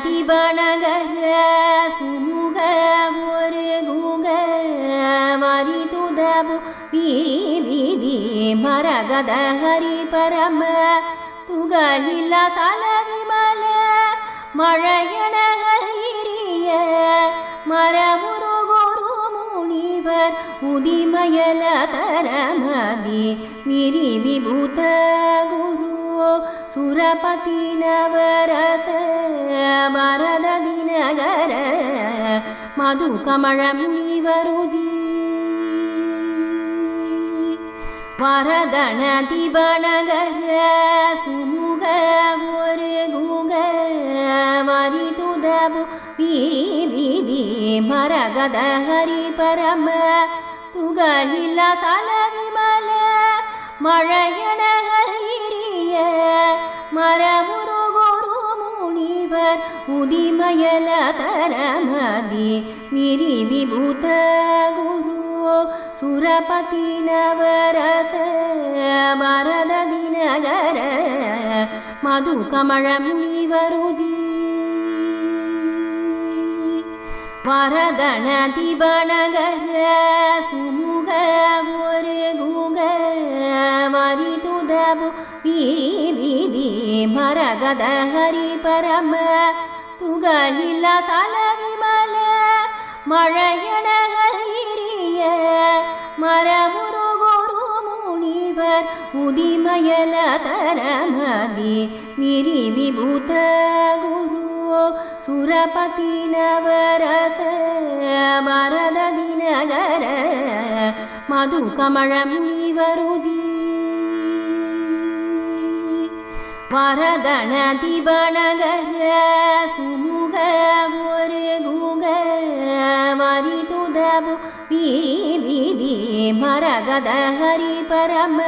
வரதனதிபனகர சுமுக ஒரு குக மரிதுதபு விதி மரகத ஹரி பரம துகலில சலவிமல மழையனகரிய மரமுரு குரு முனிவர் உதிமயல சரமதி விரி விபூத குரு ಸುರಪತಿ ನವರಸ ವರದ ದಿನಗರ ಮಧು ಕಮಳಂ ವರುದಿ ವರದಣತಿ ಬಣಗರ ಸುಮುಗ ಒರಗುಗ ಮರಿತುದವು ವಿಧಿ ಮರಗದ ಹರಿ ಪರಮ ತುಗಲಿಲ್ಲ ಸಲವಿಮಲ ಮಳೆಯಣ ಹರಿ மரமுரு முனிவர் உதிமயல சரமதி விரி விபூத குரு சுரபதி நவரச மரத தினகர மது கமழ முனிவருதி வரதன சுமுக ஒரு குக மரிதுதபு விதி மரகத ஹரி பரம துகலில சலவிமல மழையனகரிய மரமுரு குரு முனிவர் உதிமயல சரமதி விரி விபூத குரு ಸುರಪತಿ ನವರಸ ಮರದ ದಿನಗರ ಮಧು ಕಮಳ மரதனதிபனகர சுமுக ஒரு குக மரிதுதபு விரிவிதி மரகத ஹரி பரம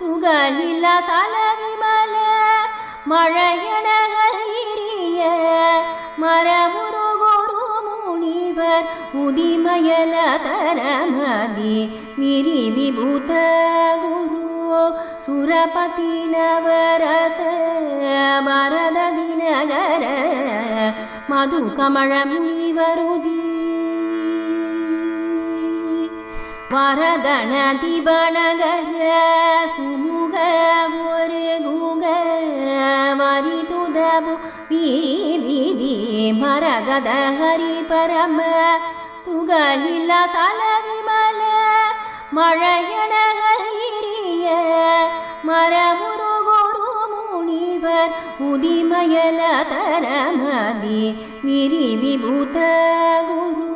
புகழில சலவிமல மழையனகள் இரிய மரமுரு குரு முனிவர் உதிமயல சரமதி விரிவிபூத குரு சுரபதி நவரச மரத தினகர மது கமழம் முனிவருதி வரதன திபணகர சுமுக ஒரு குக மரிதுதபு விதி மரகத ஹரி பரம துகலில சலவிமல மழையனகரிய மரமுரு ಮರಮುರುಗೋರು ಮುನಿವರ್ ಉದಿಮಯಲ ಸರಮದಿ ವಿರಿ ವಿಭೂತ ಗುರು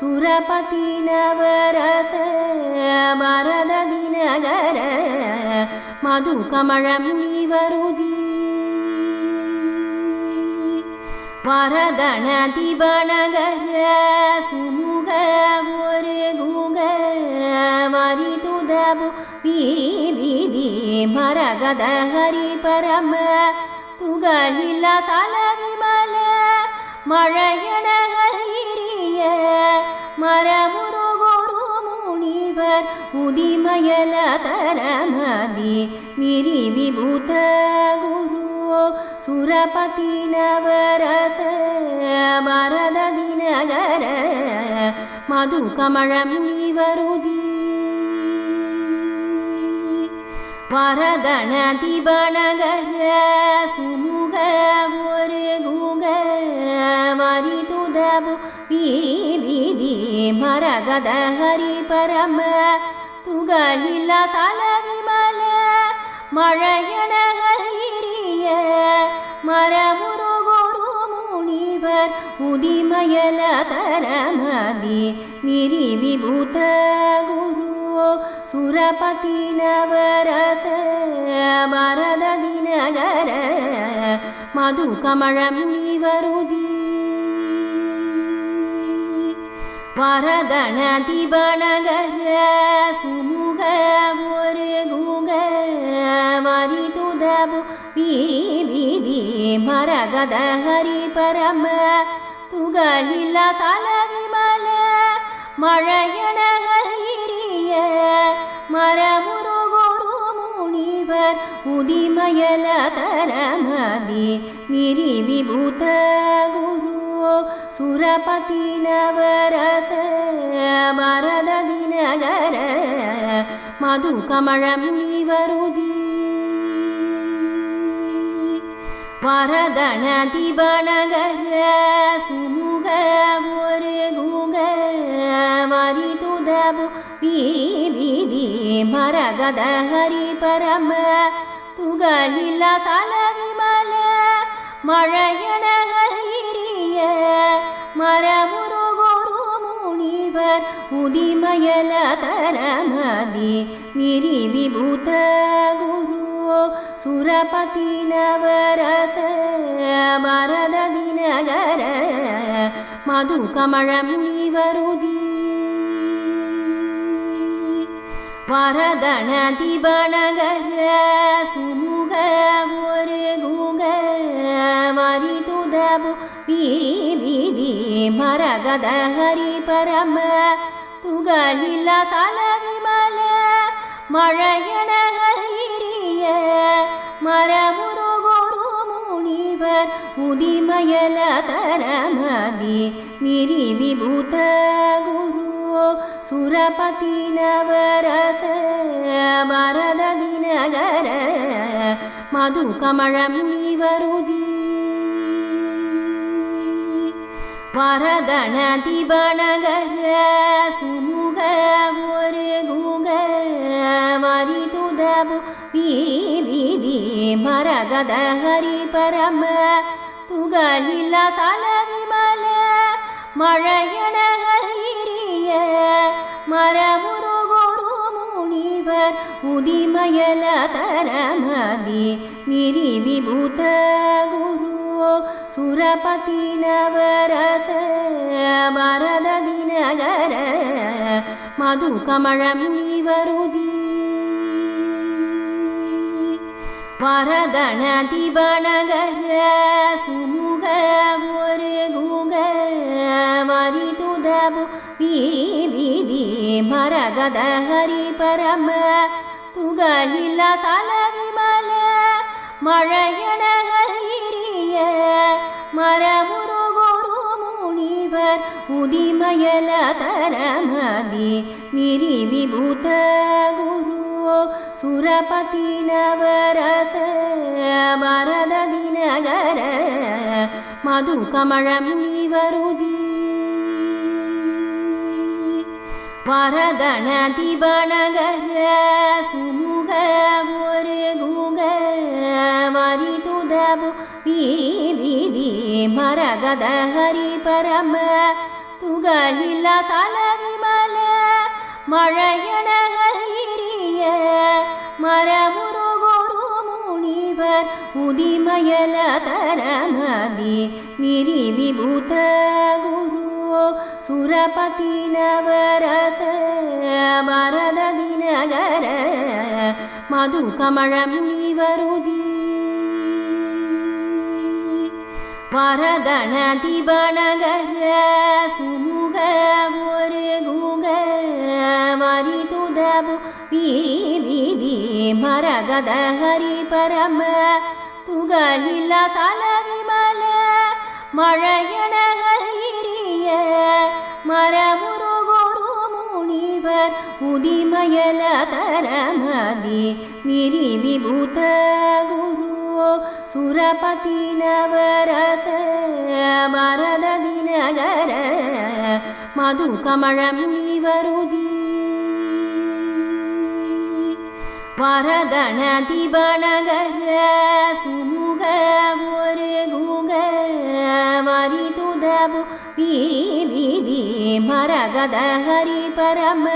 ಸುರಪತಿ ನವರಸ ಮರದ ದಿನಗರ ಮಧು ಕಮಳ ಮುನಿವರುದಿ மரதணதி வணகர சுமுக ஒரு குக மரிதுதபு வீதி மரகத ஹரி பரம புகழில சலவிமல மழையடகள் இரிய மரமுரு குரு முனிவர் உதிமயல சரமதி விரிவிபூத குரு சுரபதி நவரச மரத தினகர மது கமழ முனிவருதி வரதனதிபனகர சுமுக ஒரு குக மரிதுதபு விதி மரகத ஹரி பரம துகலில சலவிமல மழையனகரிய மரமுரு குரு முனிவர் உதிமயல சரமதி விரி விபூத குரு சுரபதினவரச பரத தினகர மது கமழம் இவருதி வரதணதிபணகர சுமுக ஒரு குக வரிதுதபு வீதி மரகத ஹரி பரம துகளில சலவிமல மழையனகள் மரமுரு குரு முனிவர் முனிவர் உதிமயல சரமதி விரி விபூத குரு சுரபதி நவரச பரத தினகர மது கமழ முனிவருதி வரதன திபனகர சுமுக ஒரு குக மரி துதபு வீதி மரகத ஹரி பரம துகலில சல விமல மழையனகல் இரிய மரமுரு குரு முனிவர் உதிமயல சரமதி விரி விபூத குரு சுரபதி நவரச பரத தினகர மது கமழ முனிவருதி பரதனதிபனகர சுமுக ஒரு குக மரிதுதபு விதி மரகத ஹரி பரம துகலில சலவிமல விமல மழையனகல் மரமுரு குரு முனிவர் உதிமயல சரமதி விரி விபூத குரு சுரபதி நவரச பரத தினகர மது கமழ முனிவருதி வரதன திபனகர சுமுக ஒரு குக மரிதுதபு வீதி மரகத ஹரி பரம புகழில சலவிமல விமல மழையனகல் இரிய மரமுரு குரு முனிவர் உதிமயல சரமதி விரி விபூத குரு சுரபதி நவரச பரத தினகர மது கமழ முனிவருதி வரதன திபனகர சுமுக ஒரு குக மரி துதபு வீதி மரகத ஹரி பரம துகலில சல விமல மழையனகல் இரிய மரமுரு குரு முனிவர் உதிமயல சரமதி விரி விபூத குரு சுரபதி நவரச பரத தினகர மது கமழ பரதனதிபனகர சுமுக ஒரு குங்க மரிதுதபு விதி மரகத ஹரி பரம துகலில சலவிமல விமல இரிய மரமுரு குரு முனிவர் உதிமயல சரமதி விரி விபூத குரு சுரபதி நவரச தினகர மது கமழ முனிவருதி வரதனதிபனகர சுமுக ஒரு குக மரிதுதபு வீதி மரகத ஹரி பரம துகலில சலவிமல மழையனகல் இரிய மரமுரு குரு முனிவர் உதிமயல சரமதி விரி விபூத குரு சுரபதி நவரச பரத தினகர மது கமழ முனிவருதி வரதன திபனகர சுமுக ஒரு குக மரி துதபு வீதி மரகத ஹரி பரம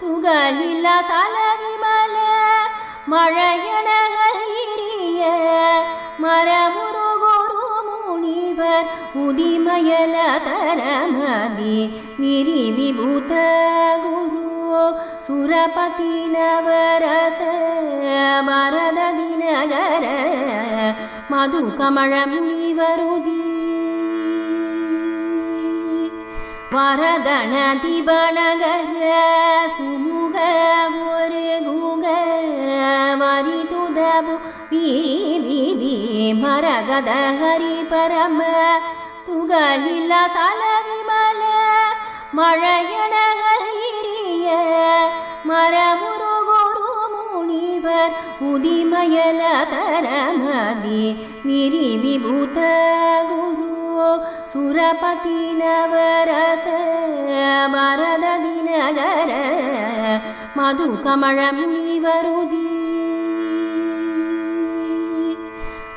துகலில சல விமல மழையனகல் இரிய மரமுரு குரு முனிவர் உதிமயல சரமதி விரி விபூத குரு சுரபதி நவரச பரத தினகர மது கமழ முனிவருதி வரதணதிபணகர சுமுக ஒரு குக மரிதுதபு விதி மரகத ஹரி பரம புகழில சலவிமல மழையனகள் இரிய மரமுரு குரு முனிவர் உதிமயல சரமதி விரி விபூத குரு சுரபதி நவரச மரத தினகர மது கமழ முனிவருதி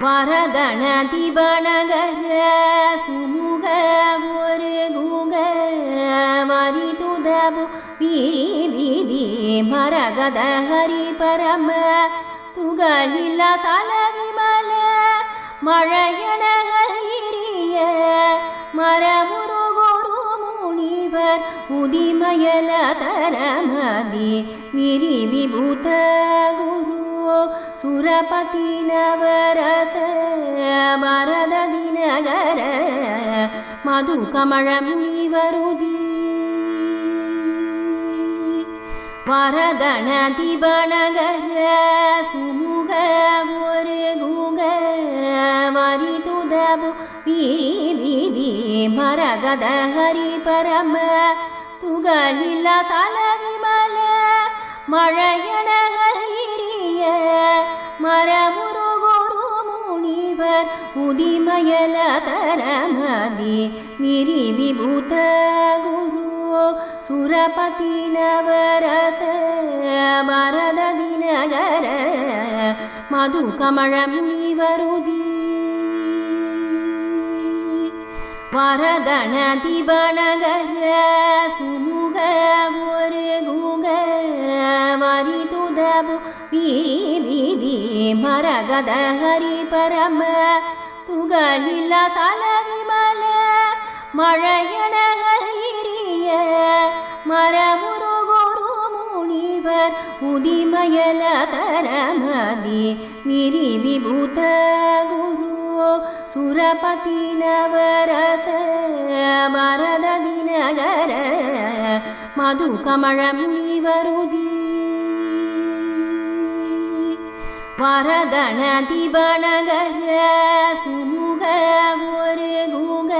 வரதன சுமுக ஒரு குக மரிதுதபு விதி மரகத ஹரி பரம துகலில சலவிமல மழையனகள் மழையனகிரிய மரமுரு குரு முனிவர் உதிமயல சரமதி விரி விபூத குரு சுரபதி நவரச மரத தினகர மது கமழ சுமுக ஒரு குக மரிதுதபு விதி மரகத ஹரி பரம துகலில சலவிமல மழையனகிரிய மரமுரு குரு முனிவர் உதிமயல சரமதி விரி விபூத குரு சுரபதி மரத தினகர மது கமழ முனிவருதி வரதனதிபனகர சுமுக ஒரு குக மரி வீதி மரகத ஹரி பரம துகலில சலவிமல விமல மழையனகிரிய முனிவர் உதிமயல சரமதி விரி விபூத குரு சுரபதி நவரச மரத தினகர மது கமழ முனிவருதி வரதன திபனகர சுமுக ஒரு குக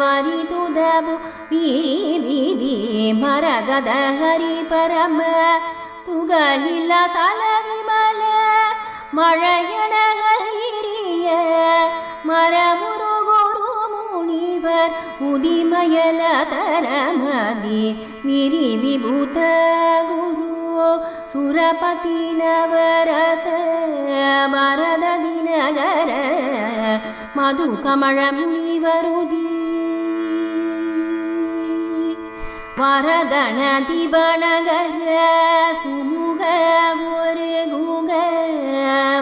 மரித துதபு விதி மரகத ஹரி பரம துகலில சல விமல மழையனகிரிய மரமுரு குரு முனிவர் உதிமயல சரமதி விரி விபூத குரு சுரபதி நவரச மரத தினகர மது கமழ முனிவருதி வரதன திபனகர சுமுக ஒரு குக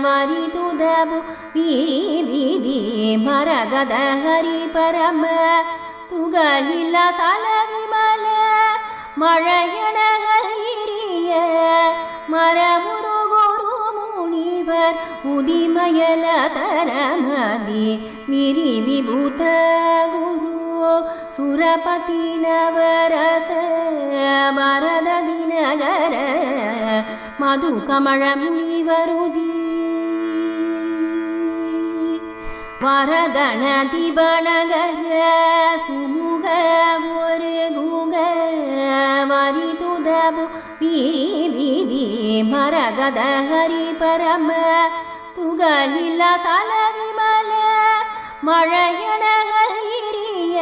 மரிதுதபு விதி மரகத ஹரி பரம துகலில சலவிமல மழையனகிரிய மரமுரு குரு முனிவர் உதிமயல சரமதி விரி விபூத குரு சுரபதி நவரச மரத தினகர மது கமழம் முனிவருதி வரதனதிபனகர சுமுக ஒரு குக மரிதுதபு வீதி மரகத ஹரி பரம துகலில சலவிமல விமல மழையனகிரிய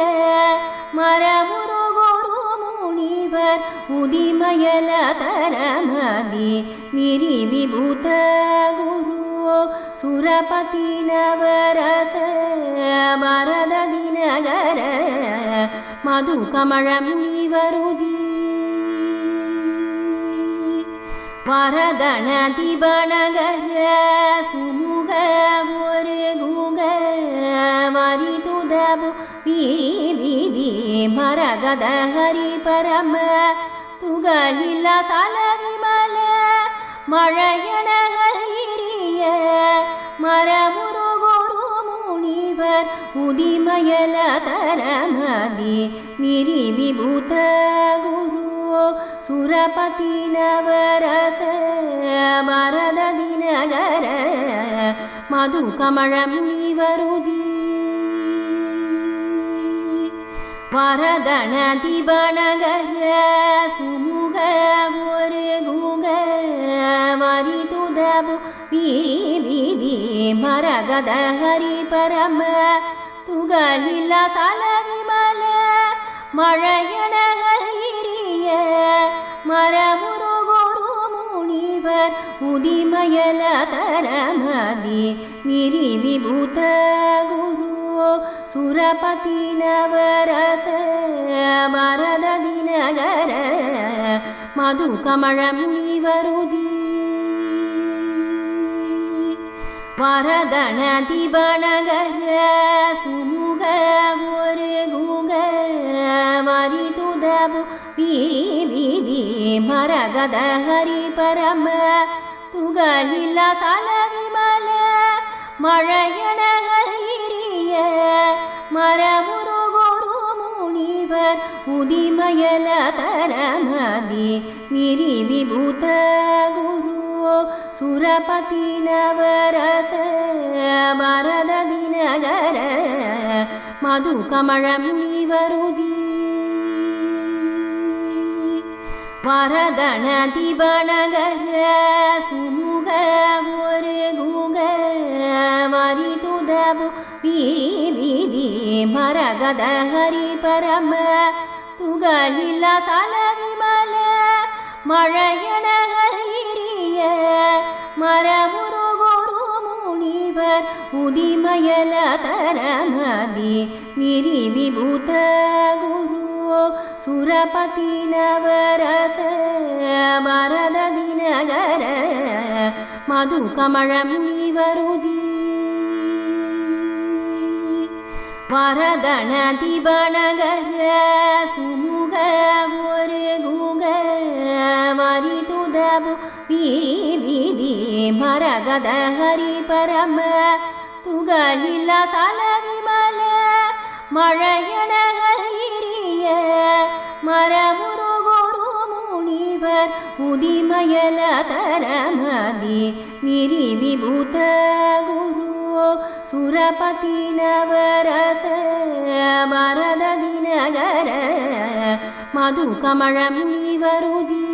மரமுரு குரு முனிவர் உதிமயல சரமதி விரி விபூத குரு சுரபதி நவரச மரத தினகர மது கமழ முனிவருதி வரதன திபனகர ವಿಧಿ ಮರಗದ ಹರಿ ಪರಮ ತುಗಲಿಲ್ಲ ಸಲ ವಿಮಲ ಮಳೆಯಣ ಹರಿಯ ಮರಮುರು ಗುರು ಮುನಿವರ್ ಉದಿಮಯಲ ಸರಮದಿ ವಿರಿ ವಿಭೂತ ಗುರು ಸುರಪತಿ ನವರಸ ಮರದ ದಿನಗರ ಮಧು ಕಮಳ ಮುನಿವರುದಿ வரதனதிபனகர சுமுக ஒரு குக மரிதுதபு விதி மரகத ஹரி பரம துகலில சலவிமல மழையனகல் இரிய மரமுரு குரு முனிவர் உதிமயல சரமதி விரி விபூத குரு சுரபதினவரச பரத தினகர மது கமழம் இவருதி வரதணதிபணகர சுமுக ஒரு குக மரிதுதபு வீதி மரகத ஹரி பரம புகழில்ல சலவிமல மழையனகள் இரிய முனிவர் உதிமயல சரமதி விரி விபூத குரு சுரபதி நவரச மரத தினகர மது கமழ முனிவருதி வரதன திபனகர சுமுக ஒரு குக மரிதுதபு வீதி மரகத ஹரி பரம துகளில சலவிமல மழையனகள் எரிய மரமுரு குரு முனிவர் உதிமயல சரமதி விரி விபூத குரு சுரபதி நவரச மரத தினகர மது கமழ முனிவருதி பரதனதிபனகர சுமுக ஒரு குக மரிதுதபு விதி மரகத ஹரி பரம துகளில சலவிமல மழையனகள் இரிய மரமுரு குரு முனிவர் உதிமயல சரமதி விரி விபூத குரு சுரபதினவரச மரத தினகர மது கமழ முனிவருதி